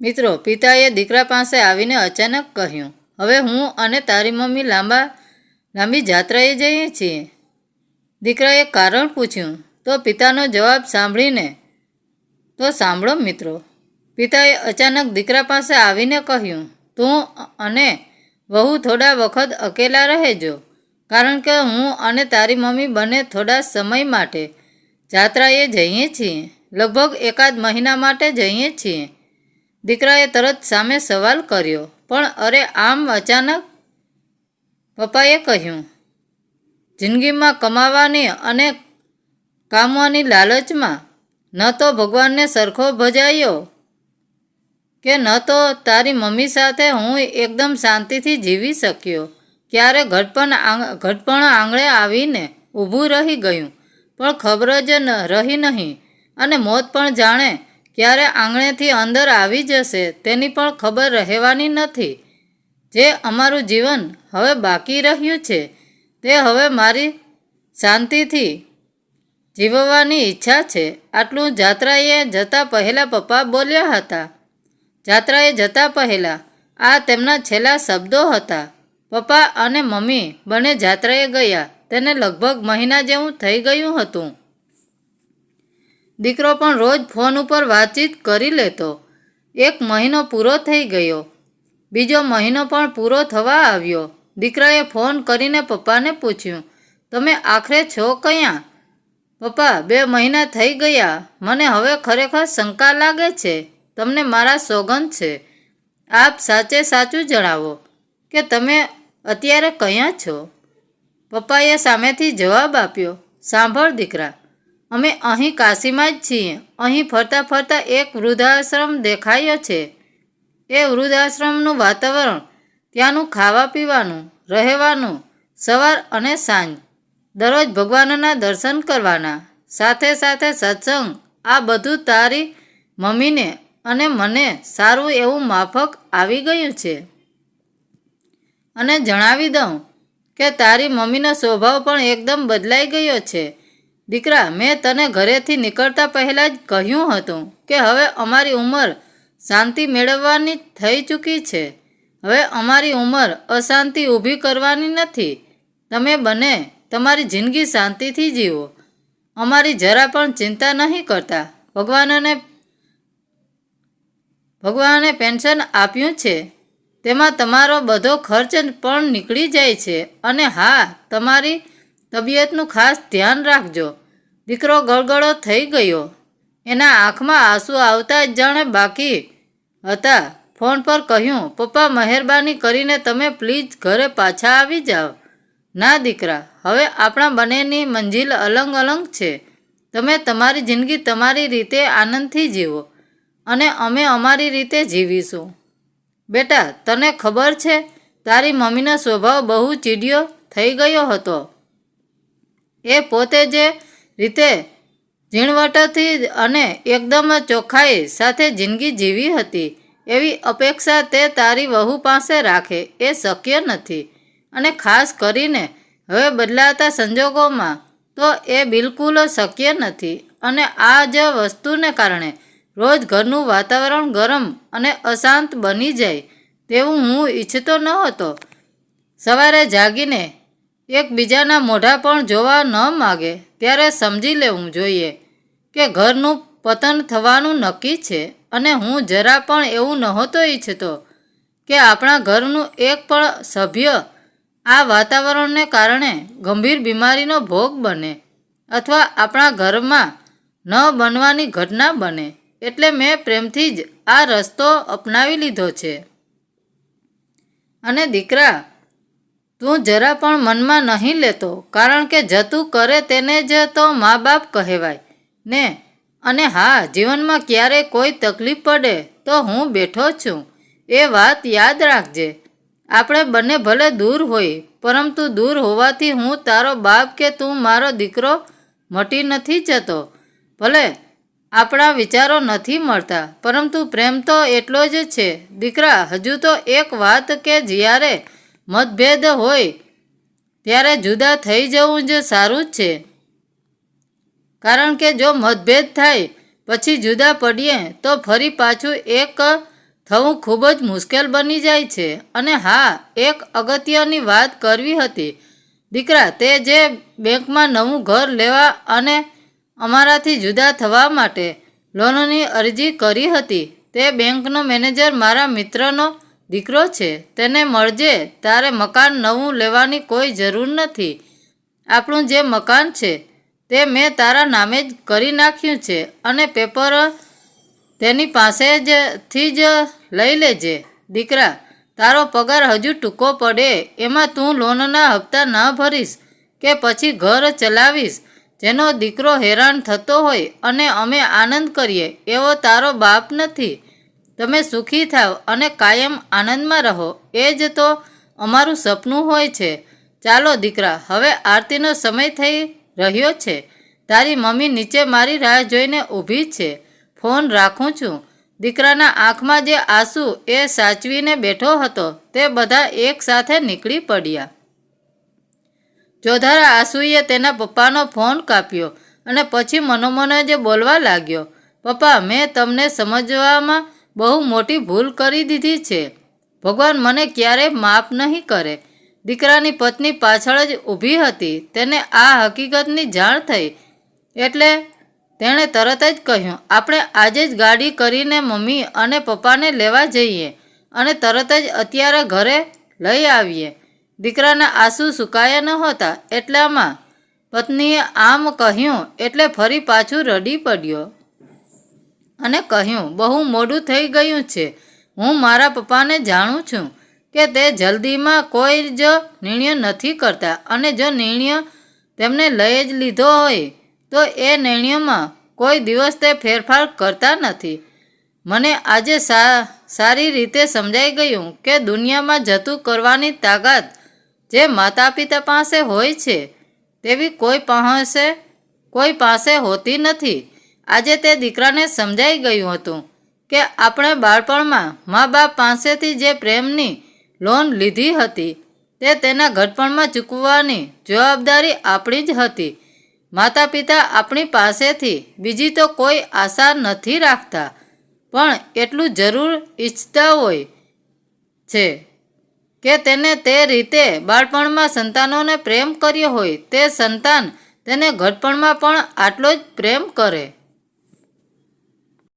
મિત્રો, પિતાએ દીકરા પાસે આવીને અચાનક કહ્યું, હવે હું અને તારી મમ્મી લાંબા, લાંબી જાત્રાએ જઈએ છીએ. દીકરાએ કારણ પૂછ્યું, તો પિતાનો જવાબ સાંભળીને? તો સાંભળો મિત્રો. પિતાએ અચાનક દીકરા પાસે આવીને કહ્યું, તું અને વહુ થોડા વખત અકેલા રહેજો, કારણ કે હું અને તારી મમ્મી બંને થોડા સમય માટે જાત્રાએ જઈએ છીએ, લગભગ એકાદ મહિના માટે જઈએ છીએ. દીકરાએ તરત સામે સવાલ કર્યો, પણ અરે આમ અચાનક? પપ્પાએ કહ્યું, જિંદગીમાં કમાવાની અને કામવાની લાલચમાં ન તો ભગવાનને સરખો ભજાયો કે ન તો તારી મમ્મી સાથે હું એકદમ શાંતિથી જીવી શક્યો. ક્યારે ઘટપણ ઘટપણ આંગળે આવીને ઊભું રહી ગયું, પણ ખબર જ ન, રહી નહીં અને મોત પણ જાણે ક્યારે આંગણેથી અંદર આવી જશે તેની પણ ખબર રહેવાની નથી. જે અમારું જીવન હવે બાકી રહ્યું છે, તે હવે મારી શાંતિથી જીવવાની ઈચ્છા છે. આટલું જાત્રાએ જતા પહેલાં પપ્પા બોલ્યા હતા. જાત્રાએ જતા પહેલાં આ તેમના છેલ્લા શબ્દો હતા. પપ્પા અને મમ્મી બંને જાત્રાએ ગયા. તેને લગભગ મહિના જેવું થઈ ગયું હતું. દીકરો પણ રોજ ફોન ઉપર વાતચીત કરી લેતો. એક મહિનો પૂરો થઈ ગયો. બીજો મહિનો પણ પૂરો થવા આવ્યો. દીકરાએ ફોન કરીને પપ્પાને પૂછ્યું, તમે આખરે છો ક્યાં? પપ્પા, બે મહિના થઈ ગયા. મને હવે ખરેખર શંકા લાગે છે. તમને મારા સોગંદ છે. આપ સાચે સાચું જણાવો કે તમે અત્યારે ક્યાં છો? પપ્પાએ સામેથી જવાબ આપ્યો, સાંભળ દીકરા અમે અહીં કાશીમાં જ છીએ. અહીં ફરતા ફરતા એક વૃદ્ધાશ્રમ દેખાયો છે. એ વૃદ્ધાશ્રમનું વાતાવરણ, ત્યાંનું ખાવા પીવાનું, રહેવાનું, સવાર અને સાંજ, દરરોજ ભગવાનના દર્શન કરવાના, સાથે સાથે સત્સંગ, આ બધું તારી મમ્મીને અને મને સારું એવું માફક આવી ગયું છે. અને જણાવી દઉં કે તારી મમ્મીનો સ્વભાવ પણ એકદમ બદલાઈ ગયો છે. દીકરા, મેં તને ઘરેથી નીકળતા પહેલાં જ કહ્યું હતું કે હવે અમારી ઉંમર શાંતિ મેળવવાની થઈ ચૂકી છે. હવે અમારી ઉંમર અશાંતિ ઊભી કરવાની નથી. તમે બને તમારી જિંદગી શાંતિથી જીવો. અમારી જરા પણ ચિંતા નહીં કરતા. ભગવાનને ભગવાને પેન્શન આપ્યું છે. તેમાં તમારો બધો ખર્ચ પણ નીકળી જાય છે અને હા, તમારી તબિયતનું ખાસ ધ્યાન રાખજો. દીકરો ગળગળો થઈ ગયો. એના આંખમાં આંસુ આવતા જ જાણે બાકી હતા. ફોન પર કહ્યું, પપ્પા, મહેરબાની કરીને તમે પ્લીઝ ઘરે પાછા આવી જાઓ. ના, દીકરા. હવે આપણા બંનેની મંજિલ અલંગ અલંગ છે. તમે તમારી જિંદગી તમારી રીતે આનંદથી જીવો અને અમે અમારી રીતે જીવીશું. બેટા, તને ખબર છે? તારી મમ્મીનો સ્વભાવ બહુ ચીડિયો થઈ ગયો હતો. એ પોતે જે રીતે ઝીણવટથી અને એકદમ ચોખ્ખાઈ સાથે જિંદગી જીવી હતી, એવી અપેક્ષા તે તારી વહુ પાસે રાખે, એ શક્ય નથી. અને ખાસ કરીને હવે બદલાતા સંજોગોમાં તો એ બિલકુલ શક્ય નથી. અને આ જ વસ્તુને કારણે રોજ ઘરનું વાતાવરણ ગરમ અને અશાંત બની જાય તેવું હું ઈચ્છતો ન હતો. સવારે જાગીને એકબીજાના મોઢા પણ જોવા ન માગે, ત્યારે સમજી લેવું જોઈએ કે ઘરનું પતન થવાનું નક્કી છે અને હું જરા પણ એવું નહોતો ઈચ્છતો કે આપણા ઘરનું એક પણ સભ્ય આ વાતાવરણને કારણે ગંભીર બીમારીનો ભોગ બને અથવા આપણા ઘરમાં ન બનવાની ઘટના બને, એટલે મેં પ્રેમથી જ આ રસ્તો અપનાવી લીધો છે. અને દીકરા તું જરા પણ મનમાં નહીં લેતો, કારણ કે જતું કરે તેને જ તો મા બાપ કહેવાય. ને, અને હા, જીવનમાં ક્યારેય કોઈ તકલીફ પડે તો હું બેઠો છું. એ વાત યાદ રાખજે. આપણે બંને ભલે દૂર હોય, પરંતુ દૂર હોવાથી હું તારો બાપ કે તું મારો દીકરો મટી નથી જતો. ભલે, આપણા વિચારો નથી મળતા, પરંતુ પ્રેમ તો એટલો જ છે. દીકરા, હજુ તો એક વાત કે જ્યારે મતભેદ હોય, ત્યારે જુદા થઈ જવું જ સારું જ છે. કારણ કે જો મતભેદ થાય, પછી જુદા પડીએ, તો ફરી પાછું એક થવું ખૂબ જ મુશ્કેલ બની જાય છે. અને હા, એક અગત્યની વાત કરવી હતી. દીકરા, તે જે બેંકમાં નવું ઘર લેવા અને અમારાથી જુદા થવા માટે લોનની અરજી કરી હતી, તે બેંકનો મેનેજર મારા મિત્રનો દીકરો છે, તેને મળજે, તારે મકાન નવું લેવાની કોઈ જરૂર નથી. આપણું જે મકાન છે, તે મેં તારા નામે જ કરી નાખ્યું છે અને પેપર તેની પાસે જ થી જ લઈ લેજે. દીકરા, તારો પગાર હજુ ટૂંકો પડે, એમાં તું લોનના હપ્તા ન ભરીશ કે પછી ઘર ચલાવીશ. જેનો દીકરો હેરાન થતો હોય અને અમે આનંદ કરીએ, એવો તારો બાપ નથી. તમે સુખી થાવ અને કાયમ આનંદમાં રહો, એ જ તો અમારું સપનું હોય છે. ચાલો દીકરા, હવે આરતીનો સમય થઈ રહ્યો છે. તારી મમ્મી નીચે મારી રાહ જોઈને ઊભી છે. ફોન રાખું છું. દીકરાના આંખમાં જે આંસુ એ સાચવીને બેઠો હતો, તે બધા એક સાથે નીકળી પડ્યા. જોધારા આંસુએ તેના પપ્પાનો ફોન કાપ્યો અને પછી મનોમન જ બોલવા લાગ્યો, પપ્પા, મેં તમને સમજવામાં બહુ મોટી ભૂલ કરી દીધી છે. ભગવાન મને ક્યારેય માફ નહીં કરે. દીકરાની પત્ની પાછળ જ ઊભી હતી. તેને આ હકીકતની જાણ થઈ. એટલે તેણે તરત જ કહ્યું, આપણે આજે જ ગાડી કરીને મમ્મી અને પપ્પાને લેવા જઈએ અને તરત જ અત્યારે ઘરે લઈ આવીએ. દીકરાના આંસુ સુકાયા નહોતા એટલામાં પત્નીએ આમ કહ્યું એટલે ફરી પાછું રડી પડ્યો. અને કહ્યું, બહુ મોડું થઈ ગયું છે. હું મારા પપ્પાને જાણું છું કે તે જલ્દીમાં કોઈ જ નિર્ણય નથી કરતા અને જો નિર્ણય તેમને લઈ જ લીધો હોય, તો એ નિર્ણયમાં કોઈ દિવસ તે ફેરફાર કરતા નથી. મને આજે સા, સારી રીતે સમજાઈ ગયું કે દુનિયામાં જતું કરવાની તાકાત જે માતા પિતા પાસે હોય છે, તેવી કોઈ પાસે કોઈ પાસે હોતી નથી. આજે તે દીકરાને સમજાઈ ગયું હતું કે આપણે બાળપણમાં મા બાપ પાસેથી જે પ્રેમની લોન લીધી હતી તે તેના ઘડપણમાં ચૂકવવાની જવાબદારી આપણી જ હતી. માતા પિતા આપણી પાસેથી બીજી તો કોઈ આશા નથી રાખતા, પણ એટલું જરૂર ઈચ્છતા હોય છે કે તેને તે રીતે બાળપણમાં સંતાનોને પ્રેમ કર્યો હોય તે સંતાન તેને ઘડપણમાં પણ આટલો જ પ્રેમ કરે.